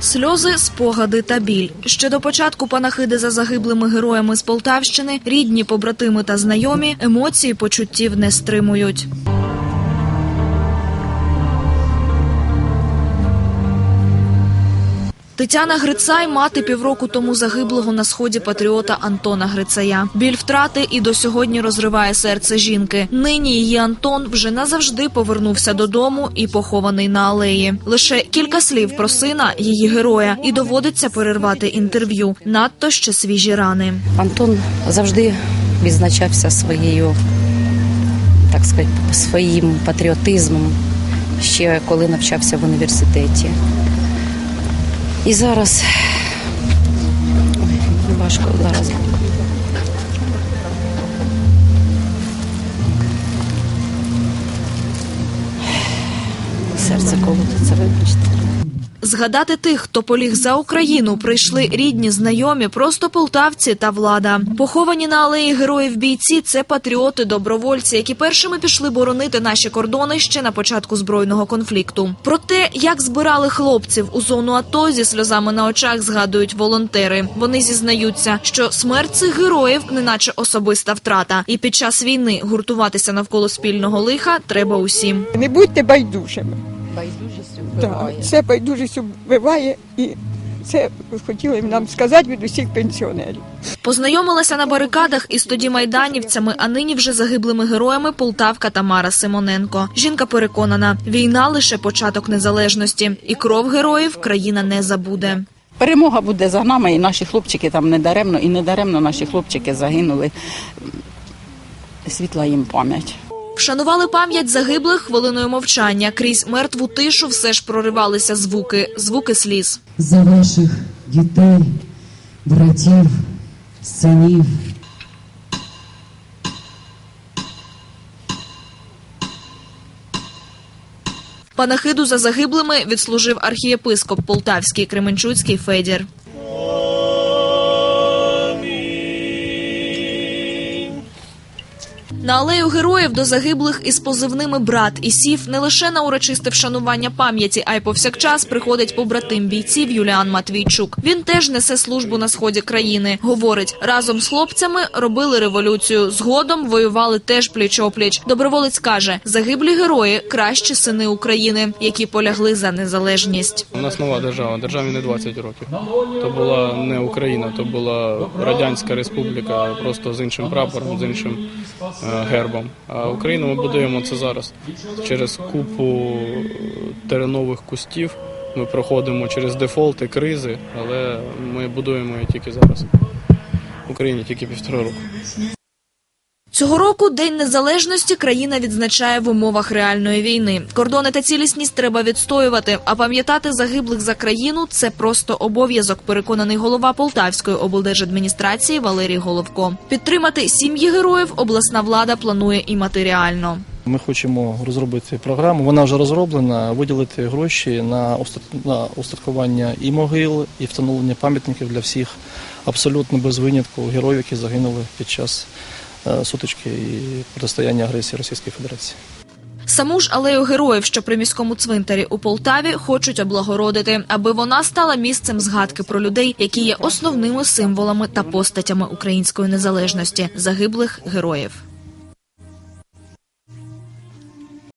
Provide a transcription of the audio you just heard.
Сльози, спогади та біль. Ще до початку панахиди за загиблими героями з Полтавщини рідні, побратими та знайомі емоції почуттів не стримують. Тетяна Грицай, мати півроку тому загиблого на сході патріота Антона Грицая. Біль втрати і до сьогодні розриває серце жінки. Нині її Антон вже назавжди повернувся додому і похований на алеї. Лише кілька слів про сина, її героя, і доводиться перервати інтерв'ю. Надто ще свіжі рани. Антон завжди відзначався своєю, так сказати, своїм патріотизмом, ще коли навчався в університеті. І зараз ой, важко зараз. Серце колотиться, вибачте. Згадати тих, хто поліг за Україну, прийшли рідні, знайомі, просто полтавці та влада. Поховані на алеї героїв бійці це патріоти, добровольці, які першими пішли боронити наші кордони ще на початку збройного конфлікту. Про те, як збирали хлопців у зону АТО зі сльозами на очах, згадують волонтери. Вони зізнаються, що смерть цих героїв неначе особиста втрата, і під час війни гуртуватися навколо спільного лиха треба усім. Не будьте байдужими. Байдужість Так, це байдужість вбиває, і це хотіли нам сказати від усіх пенсіонерів. Познайомилася на барикадах із тоді майданівцями, а нині вже загиблими героями Полтавка Тамара Симоненко. Жінка переконана, війна лише початок незалежності, і кров героїв країна не забуде. Перемога буде за нами, і наші хлопчики там не даремно, і не даремно наші хлопчики загинули. Світла їм пам'ять. Вшанували пам'ять загиблих хвилиною мовчання. Крізь мертву тишу все ж проривалися звуки, звуки сліз. за ваших дітей, братів, синів. Панахиду за загиблими відслужив архієпископ Полтавський Кременчуцький Федір. На алею героїв до загиблих із позивними брат і сів не лише на урочисте вшанування пам'яті, а й повсякчас приходить побратим бійців Юліан Матвійчук. Він теж несе службу на сході країни. Говорить, разом з хлопцями робили революцію. Згодом воювали теж пліч-опліч. Доброволець каже, загиблі герої кращі сини України, які полягли за незалежність. У нас нова держава, державі не 20 років. То була не Україна, то була Радянська Республіка, просто з іншим прапором, з іншим е, гербом. А Україну ми будуємо це зараз через купу теренових кустів. Ми проходимо через дефолти, кризи, але ми будуємо її тільки зараз. Україні тільки півтора року. Цього року День Незалежності країна відзначає в умовах реальної війни. Кордони та цілісність треба відстоювати, а пам'ятати загиблих за країну це просто обов'язок. Переконаний голова Полтавської облдержадміністрації Валерій Головко. Підтримати сім'ї героїв обласна влада планує і матеріально. Ми хочемо розробити програму. Вона вже розроблена. Виділити гроші на устаткування і могил, і встановлення пам'ятників для всіх абсолютно без винятку героїв, які загинули під час сутички і протистояння агресії Російської Федерації. Саму ж алею героїв, що при міському цвинтарі у Полтаві, хочуть облагородити, аби вона стала місцем згадки про людей, які є основними символами та постатями української незалежності загиблих героїв.